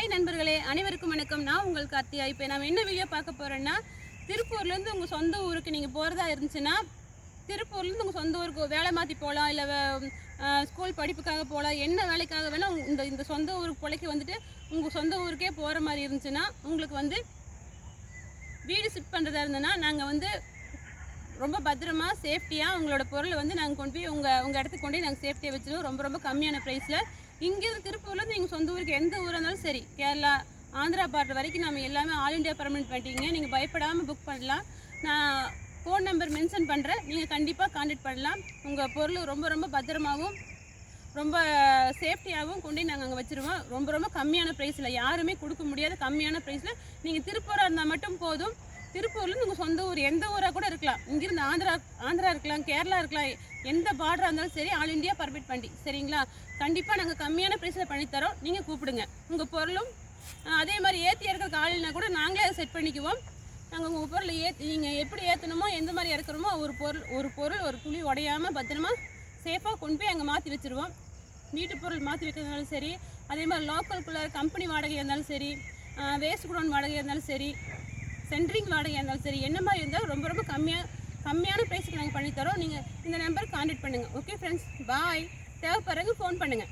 Hi நண்பர்களே அனைவருக்கும் வணக்கம். நான் உங்கள் கார்த்தியா இப்போ நம்ம என்ன வீடியோ பார்க்க போகிறோன்னா திருப்பூர்லேருந்து உங்கள் சொந்த ஊருக்கு நீங்கள் போகிறதா இருந்துச்சுன்னா திருப்பூர்லேருந்து உங்கள் சொந்த ஊருக்கு வேலை மாற்றி போகலாம் இல்லை ஸ்கூல் படிப்புக்காக போகலாம் என்ன வேலைக்காக வேணால் இந்த இந்த சொந்த ஊருக்கு பிழைக்க வந்துட்டு உங்கள் சொந்த ஊருக்கே போகிற மாதிரி இருந்துச்சுன்னா உங்களுக்கு வந்து வீடு ஷிஃப்ட் பண்ணுறதா இருந்ததுன்னா நாங்கள் வந்து ரொம்ப பத்திரமா சேஃப்டியாக உங்களோட பொருளை வந்து நாங்கள் கொண்டு போய் உங்கள் உங்கள் இடத்துக்கு கொண்டு போய் நாங்கள் சேஃப்டியாக வச்சுருவோம். ரொம்ப ரொம்ப கம்மியான ப்ரைஸில் இங்கேருந்து திருப்பூர்லேருந்து நீங்கள் சொந்த ஊருக்கு எந்த ஊராக இருந்தாலும் சரி கேரளா ஆந்திரா பார்டர் வரைக்கும் நம்ம எல்லாமே ஆல் இண்டியா பர்மனெண்ட் பண்ணிட்டீங்க. நீங்கள் பயப்படாமல் புக் பண்ணலாம். நான் ஃபோன் நம்பர் மென்ஷன் பண்ணுறேன் நீங்கள் கண்டிப்பாக கான்டெக்ட் பண்ணலாம். உங்கள் பொருள் ரொம்ப ரொம்ப பத்திரமாகவும் ரொம்ப சேஃப்டியாகவும் கொண்டு நாங்கள் அங்கே வச்சுருவோம். ரொம்ப ரொம்ப கம்மியான ப்ரைஸில் யாருமே கொடுக்க முடியாத கம்மியான ப்ரைஸில் நீங்கள் திருப்பூராக இருந்தால் மட்டும் போதும். திருப்பூர்லேருந்து உங்கள் சொந்த ஊர் எந்த ஊராக கூட இருக்கலாம். இங்கிருந்து ஆந்திரா ஆந்திரா இருக்கலாம் கேரளா இருக்கலாம். எந்த பார்டராக இருந்தாலும் சரி ஆல் இந்தியா பர்மிட் பண்ணி சரிங்களா? கண்டிப்பாக நாங்கள் கம்மியான ப்ரைஸில் பண்ணித்தரோம் நீங்கள் கூப்பிடுங்க. உங்கள் பொருளும் அதே மாதிரி ஏற்றி இறக்கிறதுக்கு ஆள் கூட நாங்களே அதை செட் பண்ணிக்குவோம். நாங்கள் உங்கள் பொருளை ஏற்றி நீங்கள் எப்படி ஏற்றணுமோ எந்த மாதிரி இறக்குறோமோ ஒரு பொருள் ஒரு பொருள் ஒரு துளி உடையாமல் பத்திரமா சேஃபாக கொண்டு போய் அங்கே மாற்றி வச்சுருவோம். வீட்டு பொருள் மாற்றி வைக்கிறதுனாலும் சரி அதே மாதிரி லோக்கலுக்குள்ள கம்பெனி வாடகையாக இருந்தாலும் சரி வேஸ்ட் குடோன் வாடகையாக இருந்தாலும் சரி சென்ட்ரிங் வாடகையாக இருந்தாலும் சரி என்ன மாதிரி இருந்தாலும் ரொம்ப ரொம்ப கம்மியாக கம்மியான ப்ரைஸுக்கு நாங்கள் பண்ணித்தரோம். நீங்கள் இந்த நம்பருக்கு காண்டாக்ட் பண்ணுங்கள் ஓகே ஃப்ரெண்ட்ஸ் பாய் தேவைப்படுறவங்க ஃபோன் பண்ணுங்கள்